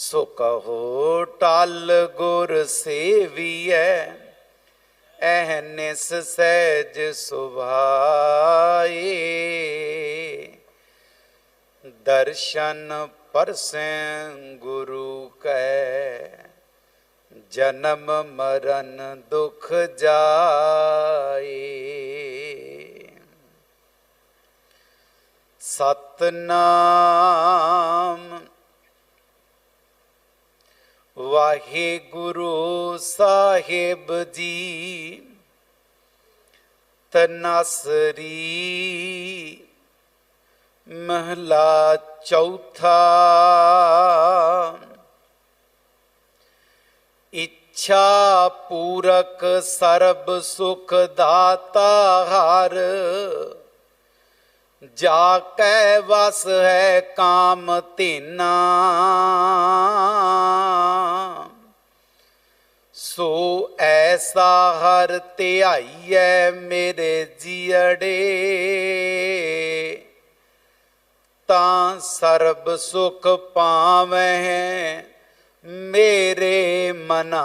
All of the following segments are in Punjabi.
ਸੋ ਕਹੋ ਟਲ ਗੁਰ ਸੇਵੀਐ ਐਹਨਿਸ ਸਹਿਜ ਸੁਭਾਏ। ਦਰਸ਼ਨ ਪਰਸੈ ਗੁਰੂ ਕੈ, ਜਨਮ ਮਰਨ ਦੁਖ ਜਾਏ। ਸਤਨਾਮ ਵਾਹਿਗੁਰੂ ਸਾਹਿਬ ਜੀ ਤਨਸਰੀ ਮਹਲਾ ਚੌਥਾ। ਇੱਛਾ ਪੂਰਕ ਸਰਬ ਸੁਖ ਦਾਤਾ ਹਰ ਜਾ ਕੈ ਵਸ ਹੈ ਕਾਮ ਧੀਨਾ। ਸੋ ਐਸਾ ਹਰ ਧਿਆਈਐ ਮੇਰੇ ਜੀੜੇ ਤਾਂ ਸਰਬ ਸੁਖ ਪਾਵਹਿ ਮੇਰੇ ਮਨਾ।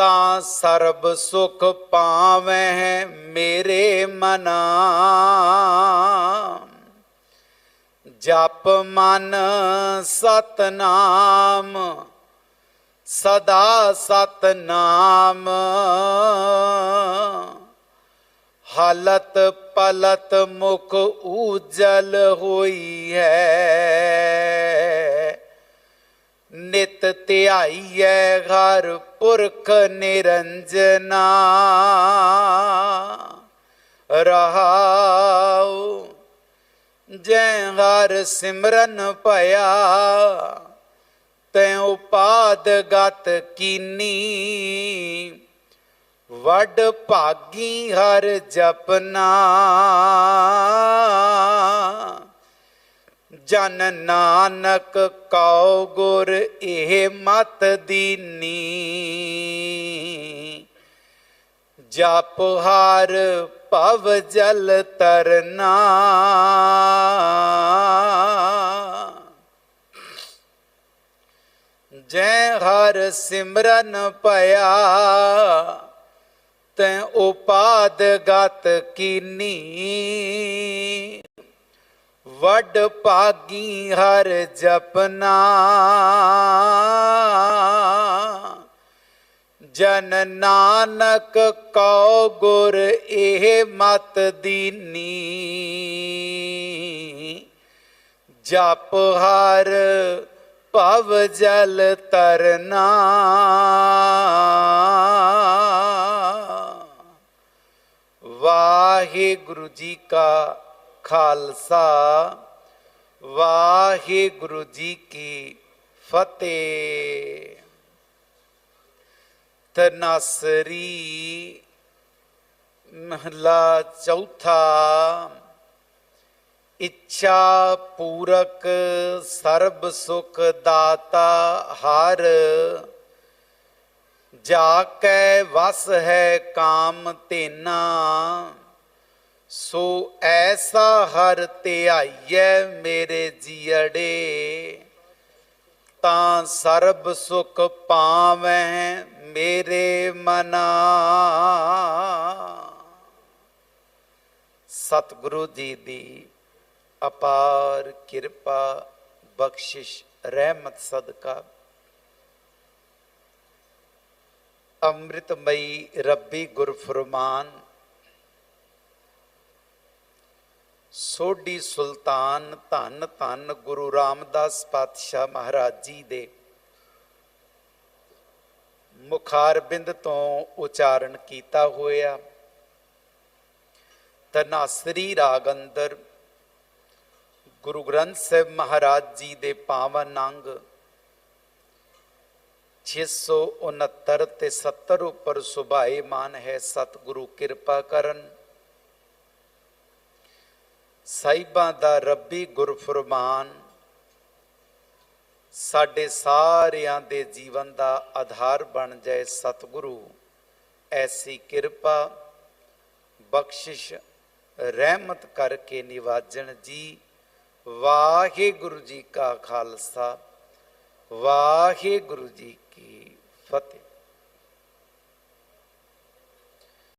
ਤਾਂ ਸਰਬ ਸੁਖ ਪਾਵਹਿ ਮੇਰੇ ਮਨਾ। ਜਪ ਮਨ ਸਤਨਾਮ, ਸਦਾ ਸਤਨਾਮ। ਹਾਲਤ ਪਲਤ ਮੁਖ ਉਜਲ ਹੋਈ ਹੈ। ਨਿਤ ਧਿਆਈਐ ਘਰ ਪੁਰਖ ਨਿਰੰਜਨਾ। ਰਹਾਉ, ਜੈ ਹਰ ਸਿਮਰਨ ਭਇਆ, ਤੈ ਉਪਾਦ ਗਤ ਕੀਨੀ। ਵੱਡ ਭਾਗੀ ਹਰ ਜਪਨਾ। ਜਨ ਨਾਨਕ ਕਉ ਗੁਰ ਇਹ ਮਤ ਦੀਨੀ। ਜਪ ਹਰ ਭਵ ਜਲ ਤਰਨਾ। ਜੈ ਹਰ ਸਿਮਰਨ ਭਇਆ, ਤੈ ਉਪਾਦ ਗਤ ਕੀਨੀ। ਵੱਡ ਭਾਗੀ ਹਰ ਜਪਨਾ। ਜਨ ਨਾਨਕ ਕਉ ਗੁਰ ਇਹ ਮਤ ਦੀਨੀ। ਜਪ ਹਰ ਭਵ ਜਲ ਤਰਨਾ। ਵਾਹਿਗੁਰੂ ਜੀ ਕਾ ਖਾਲਸਾ, ਵਾਹਿਗੁਰੂ ਜੀ ਕੀ ਫਤਿਹ। ਤਨਸਰੀ ਮਹਲਾ ਚੌਥਾ, ਇੱਛਾ ਪੂਰਕ ਸਰਬ ਸੁਖ ਦਾਤਾ ਹਰ, ਜਾ ਕੈ ਵਸ ਹੈ ਕਾਮ ਤੇਨਾ ਸੋ ਐਸਾ ਹਰ ਧਿਆਈਐ ਮੇਰੇ ਜੀੜੇ ਤਾਂ ਸਰਬ ਸੁਖ ਪਾਵੈ ਮੇਰੇ ਮਨਾ। ਸਤਿਗੁਰੂ ਜੀ ਦੀ ਅਪਾਰ ਕਿਰਪਾ, ਬਖਸ਼ਿਸ਼, ਰਹਿਮਤ, ਸਦਕਾ। ਅੰਮ੍ਰਿਤਮਈ ਰੱਬੀ ਗੁਰਫਰਮਾਨ ਸੋਢੀ ਸੁਲਤਾਨ ਧੰਨ ਧੰਨ ਗੁਰੂ ਰਾਮਦਾਸ ਪਾਤਸ਼ਾਹ ਮਹਾਰਾਜ ਜੀ ਦੇ ਮੁਖਾਰਬਿੰਦ ਤੋਂ ਉਚਾਰਨ ਕੀਤਾ ਹੋਇਆ। ਤਨਾਸਰੀ ਰਾਗ ਅੰਦਰ ਗੁਰੂ ਗ੍ਰੰਥ ਸਾਹਿਬ ਮਹਾਰਾਜ ਜੀ ਦੇ ਪਾਵਨ ਅੰਗ 669 ਤੇ 70 ਉੱਪਰ ਸੁਭਾਏ ਮਾਨ ਹੈ, ਸਤਿਗੁਰੂ ਕਿਰਪਾ ਕਰਨ। ਸਾਹਿਬਾਂ ਦਾ ਰੱਬੀ ਗੁਰਫਰਮਾਨ ਸਾਡੇ ਸਾਰਿਆਂ ਦੇ ਜੀਵਨ ਦਾ ਆਧਾਰ ਬਣ ਜਾਏ ਸਤਿਗੁਰੂ। ਐਸੀ ਕਿਰਪਾ, ਬਖਸ਼ਿਸ਼, ਰਹਿਮਤ ਕਰਕੇ ਨਿਵਾਜਣ ਜੀ। ਵਾਹਿਗੁਰੂ ਜੀ ਕਾ ਖਾਲਸਾ, ਵਾਹਿਗੁਰੂ ਜੀ ਕੀ ਫਤਿਹ।